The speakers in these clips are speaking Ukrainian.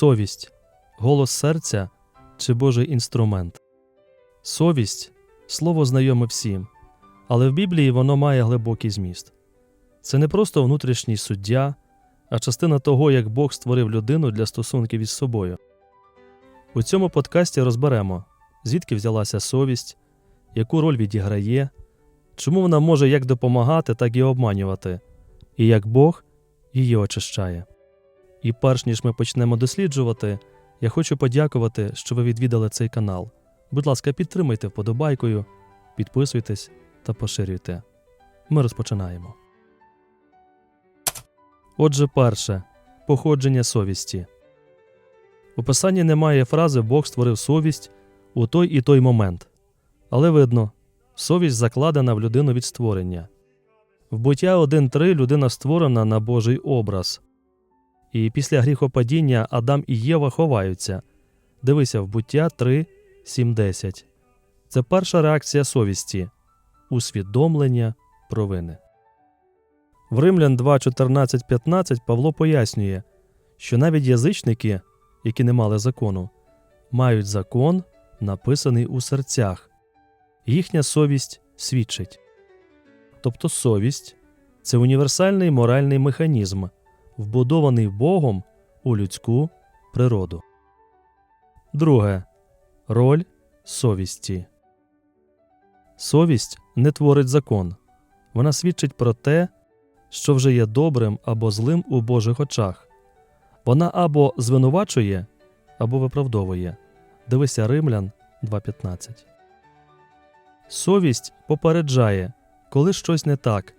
Совість голос серця чи Божий інструмент. Совість слово знайоме всім, але в Біблії воно має глибокий зміст. Це не просто внутрішній суддя, а частина того, як Бог створив людину для стосунків із собою. У цьому подкасті розберемо, звідки взялася совість, яку роль відіграє, чому вона може як допомагати, так і обманювати, і як Бог її очищає. І перш ніж ми почнемо досліджувати, я хочу подякувати, що ви відвідали цей канал. Будь ласка, підтримайте вподобайкою, підписуйтесь та поширюйте. Ми розпочинаємо. Отже, перше походження совісті. У писанні немає фрази Бог створив совість у той і той момент. Але видно, совість закладена в людину від створення. В буття 1.3 людина створена на Божий образ. І після гріхопадіння Адам і Єва ховаються. Дивися в буття 3, 7, 10. Це перша реакція совісті усвідомлення провини. В Римлян 2, 14, 15 Павло пояснює, що навіть язичники, які не мали закону, мають закон, написаний у серцях. Їхня совість свідчить. Тобто совість це універсальний моральний механізм, вбудований Богом у людську природу. Друге. Роль совісті. Совість не творить закон. Вона свідчить про те, що вже є добрим або злим у Божих очах. Вона або звинувачує, або виправдовує. Дивися Римлян 2.15. Совість попереджає, коли щось не так.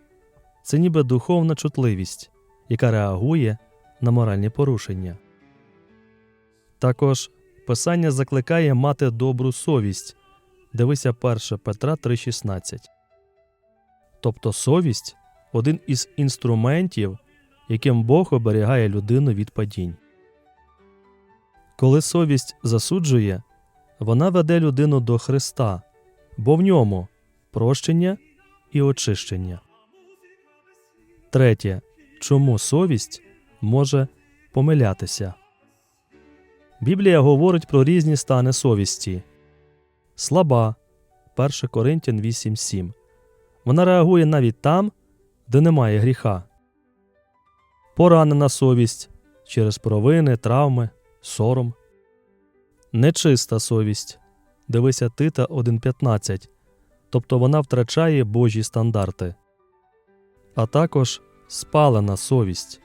Це ніби духовна чутливість, яка реагує на моральні порушення. Також Писання закликає мати добру совість. Дивися 1 Петра 3,16. Тобто совість один із інструментів, яким Бог оберігає людину від падінь. Коли совість засуджує, вона веде людину до Христа, бо в ньому прощення і очищення. Третє. Чому совість може помилятися? Біблія говорить про різні стани совісті. Слаба 1 Коринтян 8.7. Вона реагує навіть там, де немає гріха. Поранена совість через провини, травми, сором. Нечиста совість. Дивися Тита 1.15. Тобто вона втрачає Божі стандарти. А також спалена совість.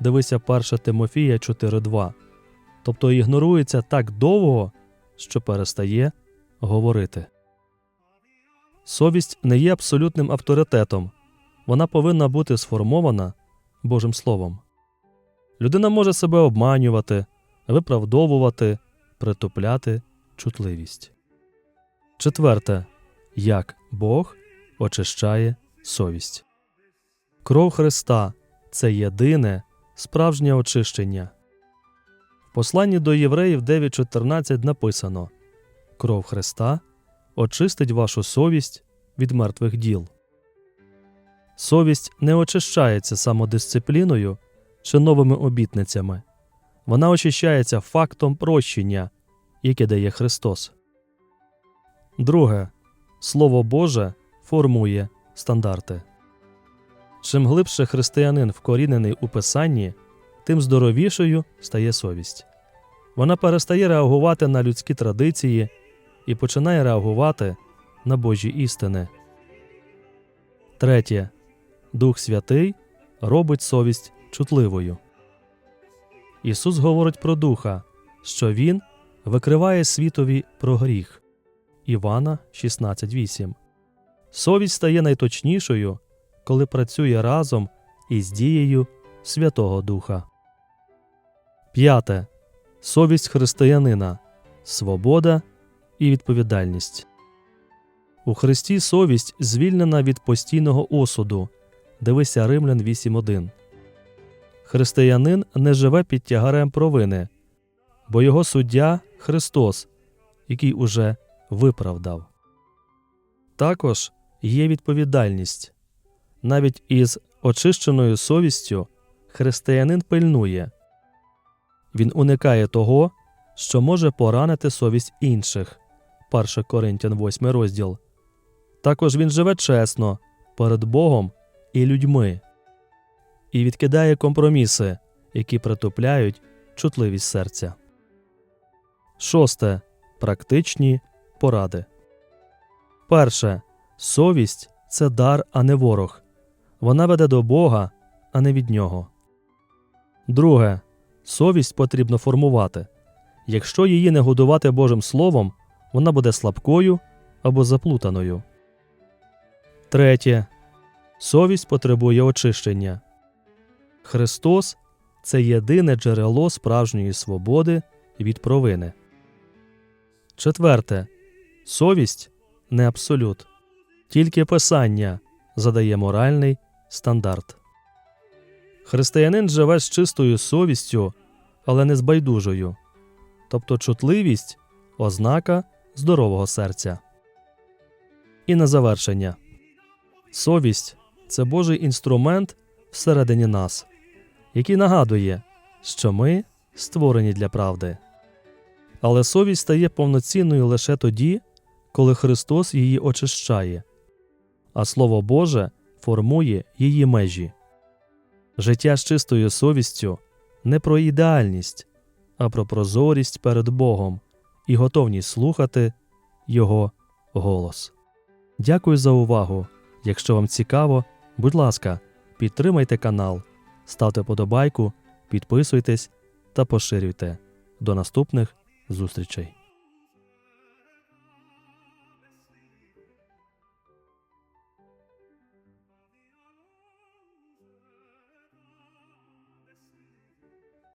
Дивися 1 Тимофія 4.2. Тобто ігнорується так довго, що перестає говорити. Совість не є абсолютним авторитетом, вона повинна бути сформована Божим Словом. Людина може себе обманювати, виправдовувати, притупляти чутливість. Четверте. Як Бог очищає совість. Кров Христа це єдине справжнє очищення. В посланні до євреїв 9.14 написано Кров Христа очистить вашу совість від мертвих діл. Совість не очищається самодисципліною чи новими обітницями, вона очищається фактом прощення, яке дає Христос. Друге. Слово Боже формує стандарти. Чим глибше християнин вкорінений у Писанні, тим здоровішою стає совість. Вона перестає реагувати на людські традиції і починає реагувати на Божі істини. Третє. Дух Святий робить совість чутливою. Ісус говорить про Духа, що Він викриває світові про гріх. Івана 16.8. Совість стає найточнішою, коли працює разом із дією Святого Духа. П'яте. Совість християнина. Свобода і відповідальність. У Христі совість звільнена від постійного осуду. Дивися Римлян 8.1. Християнин не живе під тягарем провини, бо його суддя Христос, який уже виправдав. Також є відповідальність. Навіть із очищеною совістю християнин пильнує Він уникає того, що може поранити совість інших. 1 Коринтян 8 розділ. Також він живе чесно перед Богом і людьми і відкидає компроміси, які притупляють чутливість серця. Шосте. Практичні поради. Перше. Совість це дар, а не ворог. Вона веде до Бога, а не від нього. Друге. Совість потрібно формувати. Якщо її не годувати Божим Словом, вона буде слабкою або заплутаною. Третє. Совість потребує очищення. Христос це єдине джерело справжньої свободи від провини. Четверте. Совість не абсолют. Тільки Писання задає моральний стандарт. Християнин живе з чистою совістю, але не з байдужою. Тобто чутливість ознака здорового серця. І на завершення. Совість це Божий інструмент всередині нас, який нагадує, що ми створені для правди. Але совість стає повноцінною лише тоді, коли Христос її очищає, а Слово Боже формує її межі. Життя з чистою совістю не про ідеальність, а про прозорість перед Богом і готовність слухати Його голос. Дякую за увагу. Якщо вам цікаво, будь ласка, підтримайте канал, ставте подобайку, підписуйтесь та поширюйте. До наступних зустрічей!